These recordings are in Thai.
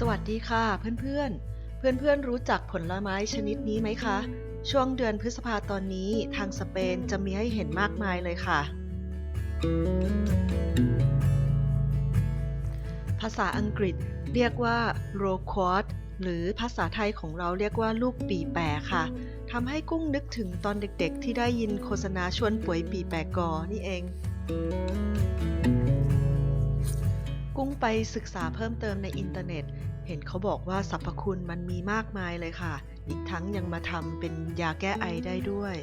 สวัสดีค่ะเพื่อนๆ เพื่อนๆรู้จักผลไม้ชนิดนี้ไหมคะ ช่วงเดือนพฤษภาตอนนี้ทางสเปนจะมีให้เห็นมากมายเลยค่ะ ภาษาอังกฤษเรียกว่า r o q u a r t หรือภาษาไทยของเราเรียกว่าลูกปีแปรค่ะทำให้กุ้งนึกถึงตอนเด็กๆ ที่ได้ยินโฆษณาชวนป่วยปีแปรกอนี่เองกุ้งไปศึกษาเพิ่มเติมในอินเทอร์เน็ต เห็นเขาบอกว่าสรรพคุณมันมีมากมายเลยค่ะ อีกทั้งยังมาทำเป็นยาแก้ไอได้ด้วย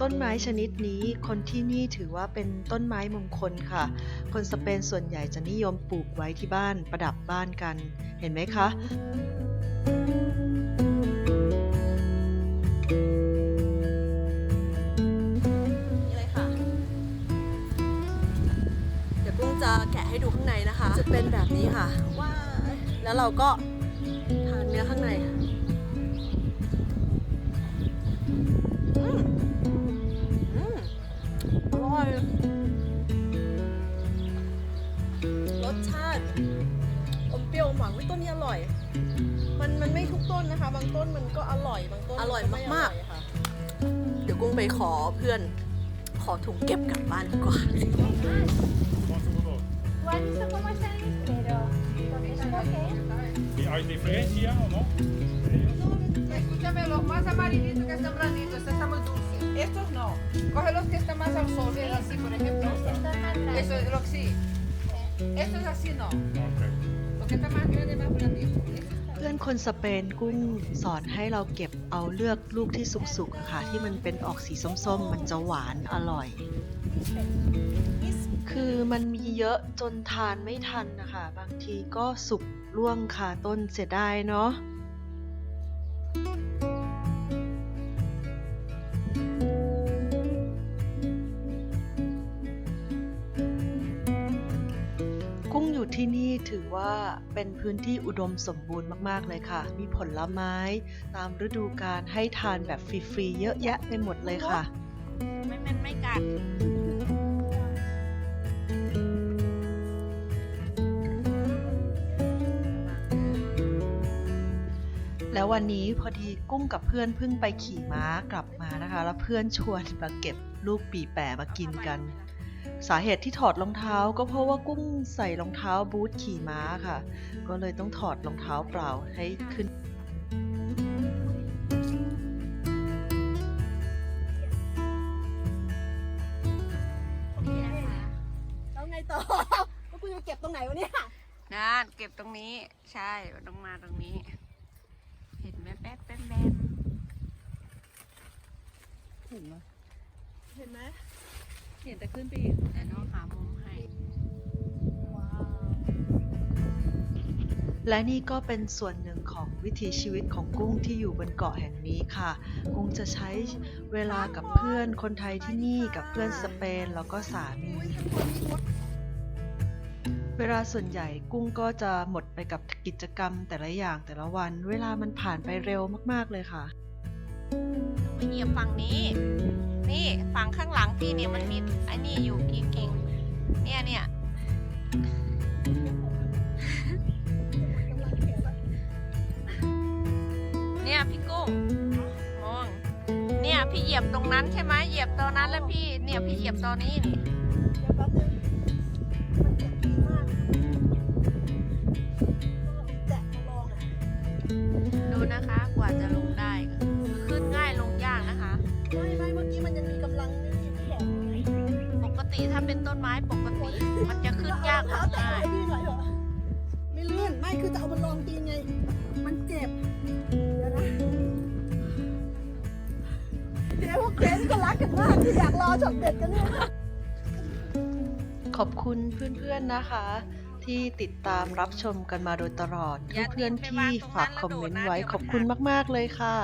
ต้นไม้ชนิดนี้คนที่นี่ถือว่าเป็นต้นไม้มงคลค่ะ คนสเปนส่วนใหญ่จะนิยมปลูกไว้ที่บ้านประดับบ้านกัน เห็นไหมคะ ให้ดูข้างในนะคะจะเป็นแบบนี้ค่ะว้ายแล้วเราก็ทานเนื้อข้างในอืมอืมอร่อยรสชาติอมเปรี้ยวอมหวานวิต้นนี้อร่อย มันมันไม่ทุกต้นนะคะ บางต้นมันก็อร่อยบางต้นนอร่อยก็ไมากอร่อยค่ะเดี๋ยวกุ้งไปขอเพื่อน ขอถุงเก็บกลับบ้านดีกว่า ¿Hay diferencia o no? Escúchame, los más amarillitos que están blanditos, este está muy dulce. Estos no. Coge los que están más al sol, es así, por ejemplo. Estos más grandes. Eso es lo que sí. Estos así no. Ok. Lo que está más grande, más blandito. Ese está เพื่อนคนสเปนกุ้งสอนให้เราเก็บเอาเลือกลูกที่สุกๆอะค่ะที่มันเป็นออกสีส้มๆ มันจะหวานอร่อย คือมันมีเยอะจนทานไม่ทันนะคะ บางทีก็สุก ล่วงคาต้นเสียดายเนาะกุ้งอยู่ที่นี่ถือว่าเป็นพื้นที่อุดมสมบูรณ์มาก ๆ เลยค่ะ มีผลไม้ ตามฤดูกาลให้ทานแบบฟรี ๆ เยอะแยะไปหมดเลยค่ะ ไม่มันไม่กัด แล้ววันนี้พอดีกุ้งกับเพื่อนเพิ่งไปขี่ม้ากลับมานะคะ แล้วเพื่อนชวนมาเก็บลูกปีแปะมากินกัน สาเหตุที่ถอดรองเท้าก็เพราะว่ากุ้งใส่รองเท้าบูทขี่ม้าค่ะ ก็เลยต้องถอดรองเท้าเปล่าให้ขึ้นโอเคนะคะแล้วไงต่อแล้วกูจะเก็บตรงไหนวะเนี่ย นั่นเก็บตรงนี้ ใช่ต้องมาตรงนี้เห็นแป๊บแป๊บแป๊บแป๊บเห็นไหมเห็นแต่ขึ้นไปอีกแต่น้องหามุมให้ และนี่ก็เป็นส่วนหนึ่งของวิถีชีวิตของกุ้งที่อยู่บนเกาะแห่งนี้ค่ะ กุ้งจะใช้เวลากับเพื่อนคนไทยที่นี่กับเพื่อนสเปนแล้วก็สามี เวลาส่วนใหญ่กุ้งก็จะหมดไปกับกิจกรรมแต่ละอย่างแต่ละวัน เวลามันผ่านไปเร็วมากๆเลยค่ะไปเหยียบฝั่งนี้ นี่ฝั่งข้างหลังพี่เนี่ยมันมีไอ้นี่อยู่กิ่งกิ่งๆเนี่ยเนี่ยเนี่ยพี่กุ้งมองเนี่ยพี่เหยียบตรงนั้นใช่ไหมเหยียบตอนนั้นแล้วพี่เนี่ยพี่เหยียบตอนนี้นี่ ติถ้าเป็นต้นไม้ปกติ มันจะขึ้นยากเท้าแตะง่ายให้พี่หน่อยเถอะไม่ลื่นไม่คือจะเอามันลองตีนไง มันเจ็บเดี๋ยวนะเดี๋ยวพวกเกรซก็รักกันมากที่อยากรอช็อตเด็ดกันเนี่ยขอบคุณเพื่อนๆนะคะ ที่ติดตามรับชมกันมาโดยตลอดอย่าเพื่อนทิ้งไปๆที่วางตรงนั้นฝากแล้วคอมเมนโดดต์นะไว้เดี๋ยวขอบคุณมันหักมากๆเลยค่ะ